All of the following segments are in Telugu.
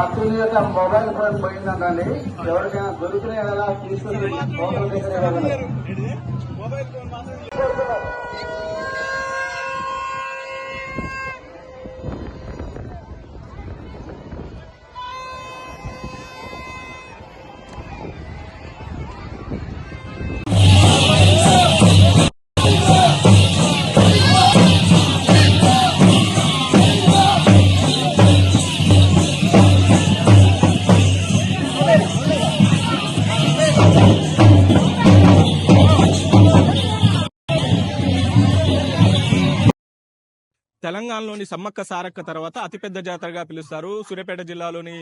భక్తుల యొక్క మొబైల్ ఫోన్ పోయిందండి ఎవరికైనా దొరికిన ఎలా తీసుకుని తెలంగాణలోని సమ్మక్క సారక్క తర్వాత అతిపెద్ద జాతరగా పిలుస్తారు. సూర్యాపేట జిల్లాలోని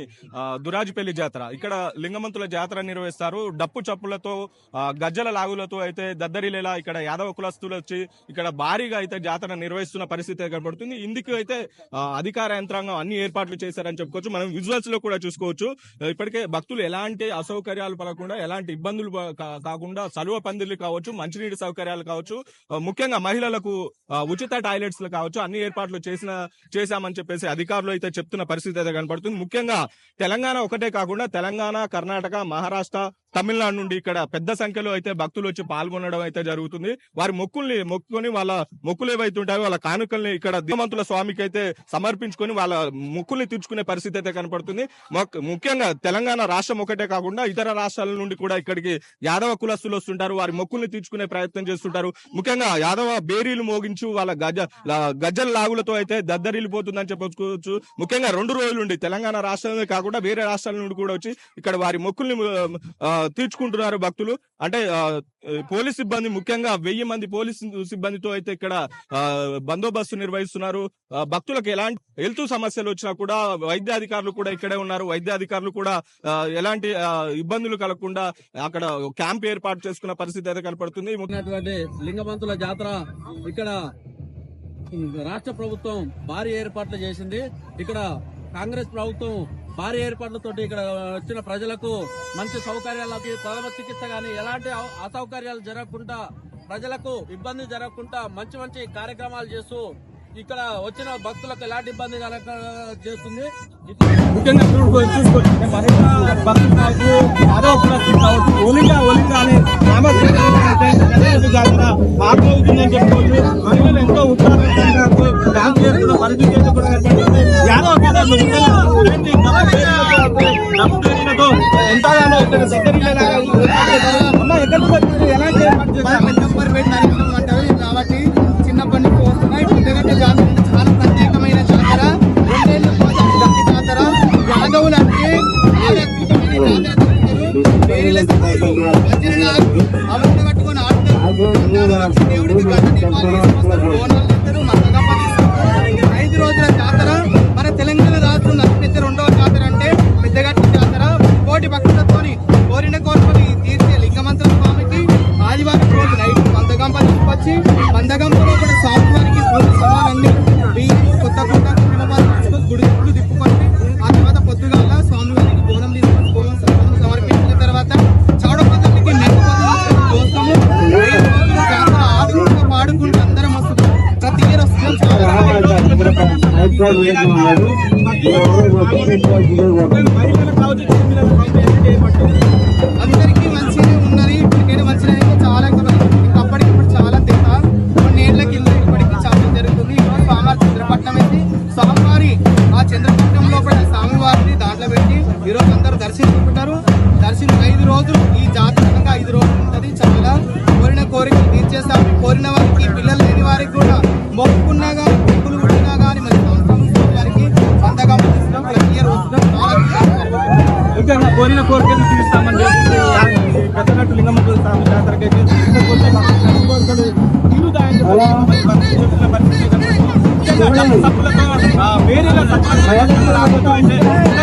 దురాజుపల్లి జాతర. ఇక్కడ లింగమంతుల జాతర నిర్వహిస్తారు. డప్పు చప్పులతో ఆ, గజ్జల లాగులతో అయితే దద్దరిలేలా ఇక్కడ యాదవ కులస్తులు వచ్చి ఇక్కడ భారీగా అయితే జాతర నిర్వహిస్తున్న పరిస్థితి కనబడుతుంది. ఇందుకు అయితే అధికార యంత్రాంగం అన్ని ఏర్పాట్లు చేశారని చెప్పుకోవచ్చు. మనం విజువల్స్లో కూడా చూసుకోవచ్చు. ఇప్పటికే భక్తులు ఎలాంటి అసౌకర్యాలు పడకుండా ఎలాంటి ఇబ్బందులు కాకుండా సలువ పందిర్లు కావచ్చు మంచినీటి సౌకర్యాలు కావచ్చు ముఖ్యంగా మహిళలకు ఉచిత టాయిలెట్స్ కావచ్చు అన్ని ఏర్పాట్లు చేసిన చేశామని చెప్పేసి అధికారులు అయితే చెప్తున్న పరిస్థితి అయితే కనపడుతుంది. ముఖ్యంగా తెలంగాణ ఒకటే కాకుండా తెలంగాణ కర్ణాటక మహారాష్ట్ర తమిళనాడు నుండి ఇక్కడ పెద్ద సంఖ్యలో అయితే భక్తులు వచ్చి పాల్గొనడం అయితే జరుగుతుంది. వారి మొక్కుల్ని మొక్కుకొని వాళ్ళ మొక్కులు ఏవైతే ఉంటాయో వాళ్ళ కానుకల్ని ఇక్కడ ధీమంతుల స్వామికి అయితే సమర్పించుకొని వాళ్ళ మొక్కుల్ని తీర్చుకునే పరిస్థితి అయితే కనపడుతుంది. మొక్- ముఖ్యంగా తెలంగాణ రాష్ట్రం ఒకటే కాకుండా ఇతర రాష్ట్రాల నుండి కూడా ఇక్కడికి యాదవ కులస్తులు వస్తుంటారు. వారి మొక్కుల్ని తీర్చుకునే ప్రయత్నం చేస్తుంటారు. ముఖ్యంగా యాదవ బేరీలు మోగించు వాళ్ళ గజ లా- గజ్జల లాగులతో అయితే దద్దరిల్లిపోతుందని చెప్పుకోవచ్చు ముఖ్యంగా రెండు రోజుల నుండి తెలంగాణ రాష్ట్రమే కాకుండా వేరే రాష్ట్రాల నుండి కూడా వచ్చి ఇక్కడ వారి మొక్కుల్ని ఆ, తీర్చుకుంటున్నారు భక్తులు. అంటే పోలీస్ సిబ్బంది ముఖ్యంగా వెయ్యి మంది పోలీస్ సిబ్బందితో అయితే ఇక్కడ బందోబస్తు నిర్వహిస్తున్నారు. భక్తులకు ఎలాంటి హెల్త్ సమస్యలు వచ్చినా కూడా వైద్య అధికారులు కూడా ఇక్కడే ఉన్నారు. వైద్య అధికారులు కూడా ఎలాంటి ఇబ్బందులు కలగకుండా అక్కడ క్యాంప్ ఏర్పాటు చేసుకున్న పరిస్థితి అయితే కనపడుతుంది. లింగమంతుల జాతర ఇక్కడ రాష్ట్ర ప్రభుత్వం భారీ ఏర్పాట్లు చేసింది. ఇక్కడ కాంగ్రెస్ ప్రభుత్వం భారీ ఏర్పాట్లతో ఇక్కడ వచ్చిన ప్రజలకు మంచి సౌకర్యాలకి ప్రథమ చికిత్స కానీ ఎలాంటి అసౌకర్యాలు జరగకుండా ప్రజలకు ఇబ్బంది జరగకుండా మంచి మంచి కార్యక్రమాలు చేస్తూ ఇక్కడ వచ్చిన భక్తులకు ఎలాంటి ఇబ్బంది చేస్తుంది? ముఖ్యంగా చూసుకో భక్తులు కావచ్చు ఓలిగా ఓలిగా అనే చెప్పుకోవచ్చు. మహిళలు ఎంతో ఉత్సాహంగా డాన్స్ చేస్తున్న కూడా కాబట్టి చిన్నప్పటి నుంచి వస్తున్నాయి జాతర చాలా ప్రత్యేకమైన జాతర రెండేళ్ళు జాతర కట్టుకొని దేవుడికి అందరికీ మంచిగా ఉన్నది ఇప్పటికైనా మంచిగా చాలా అప్పటికి ఇప్పుడు చాలా తేడా కొన్ని ఏళ్ళ కింద ఇప్పటికి చాలా జరుగుతుంది ఇప్పుడు స్వామివారి చంద్రపట్నం అయితే స్వామివారి ఆ చంద్రపట్నం లోపల స్వామివారిని దాంట్లో పెట్టి ఈరోజు అందరూ దర్శించుకుంటారు దర్శనం ఐదు రోజులు ఈ జాతకంగా ఐదు రోజులు ఉంటుంది. చాలా కోరిన కోరికలు తీర్చేస్తాం కోరిన వారికి పిల్లలు లేని వారికి కూడా కోరిన కోరికలు తీరుస్తామని చెప్పి పెద్దనట్టు లింగమ్మ స్వామి జాతరకి అయితే తీసుకొచ్చి మాకు అన్ని కోరికలు తీరుతాయని చెప్పి భక్తులు చెప్తున్న పరిస్థితి కనబడుతుంది. ముఖ్యంగా డబ్బు